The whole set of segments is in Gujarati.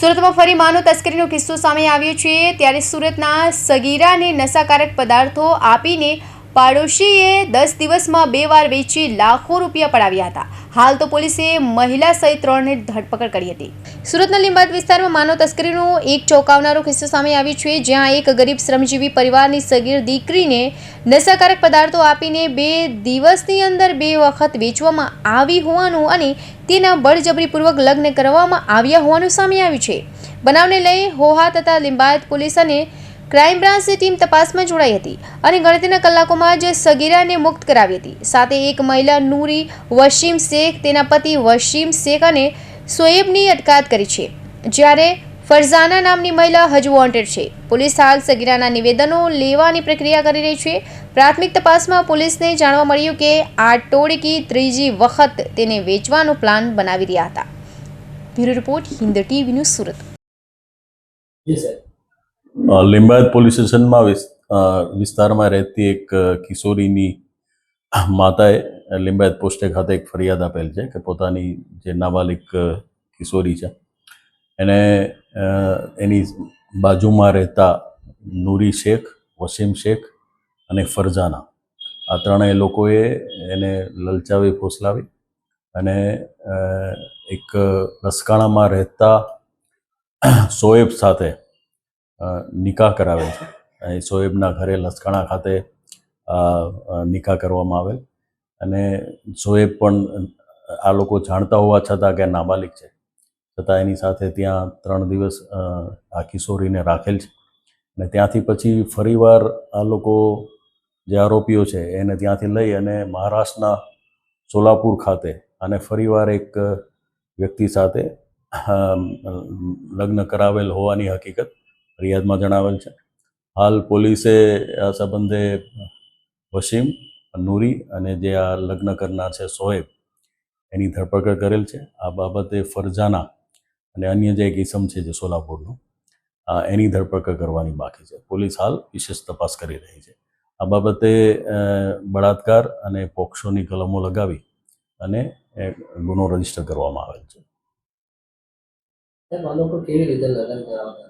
સુરતમાં ફરી માનવ તસ્કરીનો કિસ્સો સામે આવ્યો છે. ત્યારે સુરતના સગીરાને નશાકારક પદાર્થો આપીને પાડોશીએ દસ દિવસમાં બે વાર વેચી લાખો રૂપિયા પડાવ્યા હતા. હાલ તો પોલીસે મહિલા સહિત ત્રણને ધરપકડ કરી હતી. સુરતના લીંબાદ વિસ્તારમાં માનવ તસ્કરીનો એક ચોંકાવનારો કિસ્સો સામે આવ્યો છે, જ્યાં એક ગરીબ શ્રમજીવી પરિવારની સગીર દીકરીને નશાકારક પદાર્થો આપીને બે દિવસની અંદર બે વખત વેચવામાં આવી હોવાનું અને તેના બળજબરીપૂર્વક લગ્ન કરવામાં આવ્યા હોવાનું સામે આવ્યું છે. બનાવને લઈ હોહા તથા લિંબાયત પોલીસ અને ક્રાઇમ બ્રાન્ચની ટીમ તપાસમાં જોડાઈ હતી અને ગણતરીના કલાકોમાં જ સગીરાને મુક્ત કરાવી હતી. સાથે એક મહિલા નૂરી વશીમ શેખ, તેના પતિ વશીમ શેખ અને સોએબની અટકાયત કરી છે, જ્યારે ફરઝાના નામની મહિલા હજુ વોન્ટેડ છે. પોલીસ હાલ સગીરાના નિવેદનો લેવાની પ્રક્રિયા કરી રહી છે. પ્રાથમિક તપાસમાં પોલીસને જાણવા મળ્યું કે આ ટોળકી ત્રીજી વખત તેને વેચવાનો પ્લાન બનાવી રહ્યા હતા. Bureau report Hind TV news Surat. Limbayat police સ્ટેશનમાં વિસ્તારમાં રહેતી એક કિશોરીની માતાએ લિંબાયત પોસ્ટે ખાતે એક ફરિયાદ આપેલ છે કે પોતાની જે નાબાલિક કિશોરી છે, એને એની બાજુમાં રહેતા નૂરી શેખ, વસીમ શેખ અને ફરજાના. આ ત્રણેય લોકોએ એને લલચાવી, ફોસલાવી અને એક લસકાણામાં રહેતા સોએબ સાથે નિકાહ કરાવે છે. સોએબના ઘરે લસકાણા ખાતે નિકાહ કરવામાં આવેલ. અને સોએબ પણ આ લોકો જાણતા હોવા છતાં કે નાબાલિક છે. છતાં એની સાથે ત્યાં ત્રણ દિવસ આ કિશોરીને રાખેલ છે. અને ત્યાંથી પછી ફરીવાર આ લોકો જે આરોપીઓ છે એને ત્યાંથી લઈ અને મહારાષ્ટ્રના સોલાપુર ખાતે અને ફરીવાર એક વ્યક્તિ સાથે લગ્ન કરાવેલ હોવાની હકીકત ફરિયાદમાં જણાવેલ છે. હાલ પોલીસે આ સંબંધે વસીમ, નૂરી અને જે આ લગ્ન કરનાર છે સોએબ, એની ધરપકડ કરેલ છે. આ બાબતે ફરજાના અને અન્ય જે એક ઇસમ છે જે સોલાપુરનું એની ધરપકડ કરવાની બાકી છે. પોલીસ હાલ વિશેષ તપાસ કરી રહી છે. આ બાબતે બળાત્કાર અને પોક્ષોની કલમો લગાવી અને ગુનો રજિસ્ટર કરવામાં આવેલ છે. કેવી રીતે લગ્ન કરાવતા?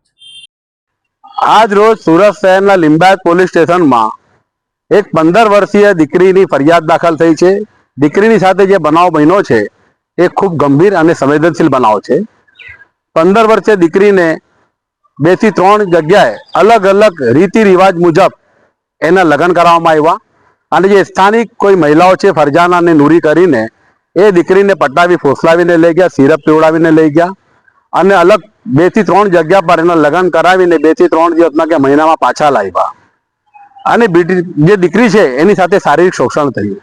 આજ રોજ સુરત શહેરના લિંબાયત પોલીસ સ્ટેશનમાં એક પંદર વર્ષીય દીકરીની ફરિયાદ દાખલ થઈ છે. દીકરીની સાથે જે બનાવ બન્યો છે એ ખૂબ ગંભીર અને સંવેદનશીલ બનાવ છે. પંદર વર્ષીય દીકરીને બેથી ત્રણ જગ્યાએ અલગ અલગ રીતિ રિવાજ મુજબ એના લગ્ન કરાવવામાં આવ્યા અને જે સ્થાનિક કોઈ મહિલાઓ છે ફરજાનાને નૂરી કરીને એ દીકરીને પટાવી ફોસલાવીને લઈ ગયા, સિરપ પીવડાવીને લઈ ગયા અને અલગ બેથી ત્રણ જગ્યા પર એના લગ્ન કરાવીને બેથી ત્રણ દિવસમાં કે મહિનામાં પાછા લાવ્યા અને જે દીકરી છે, એની સાથે શારીરિક શોષણ થયું.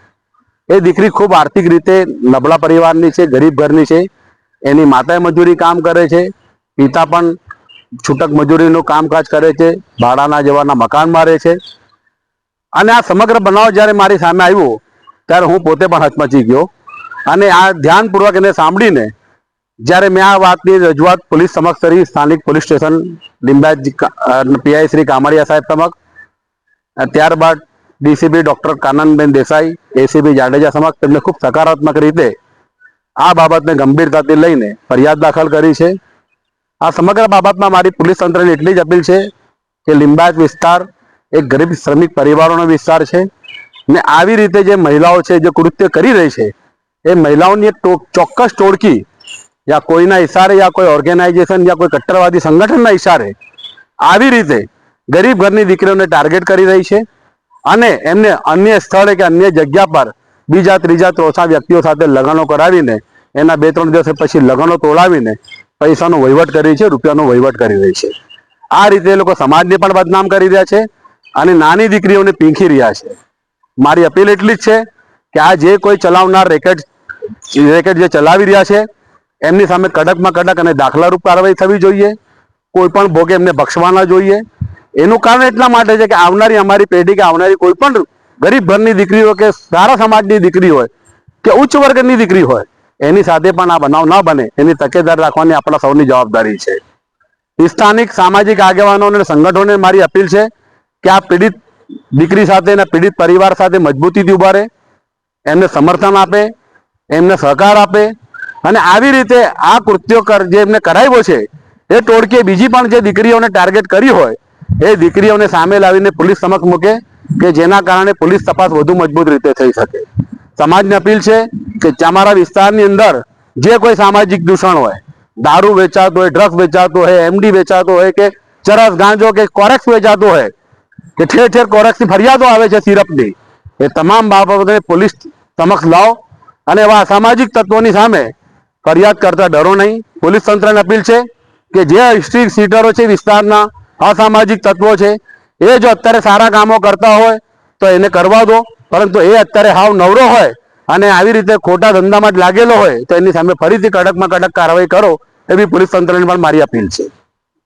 એ દીકરી ખૂબ આર્થિક રીતે નબળા પરિવારની છે, ગરીબ ઘરની છે. એની માતાએ મજૂરી કામ કરે છે. પિતા પણ છૂટક મજૂરીનું કામકાજ કરે છે. ભાડાના જવાના મકાન મારે છે. અને આ સમગ્ર બનાવ જ્યારે મારી સામે આવ્યો, ત્યારે હું પોતે પણ હચમચી ગયો. અને આ ધ્યાનપૂર્વક એને સાંભળીને જ્યારે મેં આ વાતની રજૂઆત પોલીસ સમક્ષ કરી, સ્થાનિક police station, Limbayat PI Shri Kamadia સાહેબ સમક્ષ ત્યારબાદ ડીસીબી ડૉક્ટર કાનનબેન દેસાઈ એસીબી જાડેજા સમક્ષ તેમને ખૂબ સકારાત્મક રીતે આ બાબતને ગંભીરતાથી લઈને ફરિયાદ દાખલ કરી છે. આ સમગ્ર બાબતમાં મારી પોલીસ તંત્રને એટલી જ અપીલ છે કે લિંબાયત વિસ્તાર એક ગરીબ શ્રમિક પરિવારોનો વિસ્તાર છે ને આવી રીતે જે મહિલાઓ છે, જે કૃત્ય કરી રહી છે, એ મહિલાઓની ચોક્કસ ટોળકી યા કોઈના ઇશારે યા કોઈ ઓર્ગેનાઇઝેશન યા કોઈ કટ્ટરવાદી સંગઠનના ઇશારે આવી રીતે ગરીબ ઘરની દીકરીઓને ટાર્ગેટ કરી રહી છે અને એમને અન્ય સ્થળે કે અન્ય જગ્યા પર બીજા, ત્રીજા, ચોથા વ્યક્તિઓ સાથે લગ્નો કરાવીને, એના બે, ત્રણ દિવસ પછી લગ્નો તોડાવીને પૈસાનો વહીવટ કરી છે, રૂપિયાનો વહીવટ કરી રહી છે. આ રીતે એ લોકો સમાજને પણ બદનામ કરી રહ્યા છે અને નાની દીકરીઓને પીંખી રહ્યા છે. મારી અપીલ એટલી જ છે કે આ જે કોઈ ચલાવનાર રેકેટ રેકેટ જે ચલાવી રહ્યા છે એમની સામે કડકમાં કડક અને દાખલારૂપ કાર્યવાહી થવી જોઈએ. કોઈ પણ ભોગે એમને બક્ષવાના જોઈએ. એનું કારણ એટલા માટે છે કે આવનારી અમારી પેઢી કે આવનારી કોઈ પણ ગરીબ ઘરની દીકરી હોય કે સારા સમાજની દીકરી હોય કે ઉચ્ચ વર્ગની દીકરી હોય, એની સાથે પણ આ બનાવ ન બને. એની તકેદારી રાખવાની આપણા સૌની જવાબદારી છે. સ્થાનિક સામાજિક આગેવાનો અને સંગઠનોને મારી અપીલ છે કે આ પીડિત દીકરી સાથે અને પીડિત પરિવાર સાથે મજબૂતીથી ઊભા રહે. એમને સમર્થન આપે, એમને સહકાર આપે અને આવી રીતે આ કૃત્યો જે એમને કરાવ્યો છે, એ ટોળકીએ બીજી પણ જે દીકરીઓને ટાર્ગેટ કરી હોય, એ દીકરીઓને સામે લાવીને પોલીસ સમક્ષ મૂકે કે જેના કારણે પોલીસ તપાસ વધુ મજબૂત રીતે થઈ શકે. સમાજને અપીલ છે કે અમારા વિસ્તારની અંદર જે કોઈ સામાજિક દૂષણ હોય, દારૂ વેચાતો હોય ડ્રગ્સ વેચાતો હોય એમડી વેચાતો હોય કે ચરસ, ગાંજો કે કોરેક્સ વેચાતો હોય, કે ઠેર ઠેર કોરેક્સની ફરિયાદો આવે છે સિરપની, એ તમામ બાબતોને પોલીસ સમક્ષ લાવો અને એવા અસામાજિક તત્વોની સામે ફરિયાદ કરતા ડરો નહીં. પોલીસ તંત્રને અપીલ છે કે જે સ્ટ્રીટ સીટરો છે વિસ્તારના અસામાજિક તત્વો છે, એ જો અત્યારે સારા કામો કરતા હોય તો એને કરવા દો. પરંતુ એ અત્યારે હાવ નવરો હોય અને આવી રીતે ખોટા ધંધામાં જ લાગેલો હોય તો એની સામે ફરીથી કડકમાં કડક કાર્યવાહી કરો એવી પોલીસ તંત્રને પણ મારી અપીલ છે.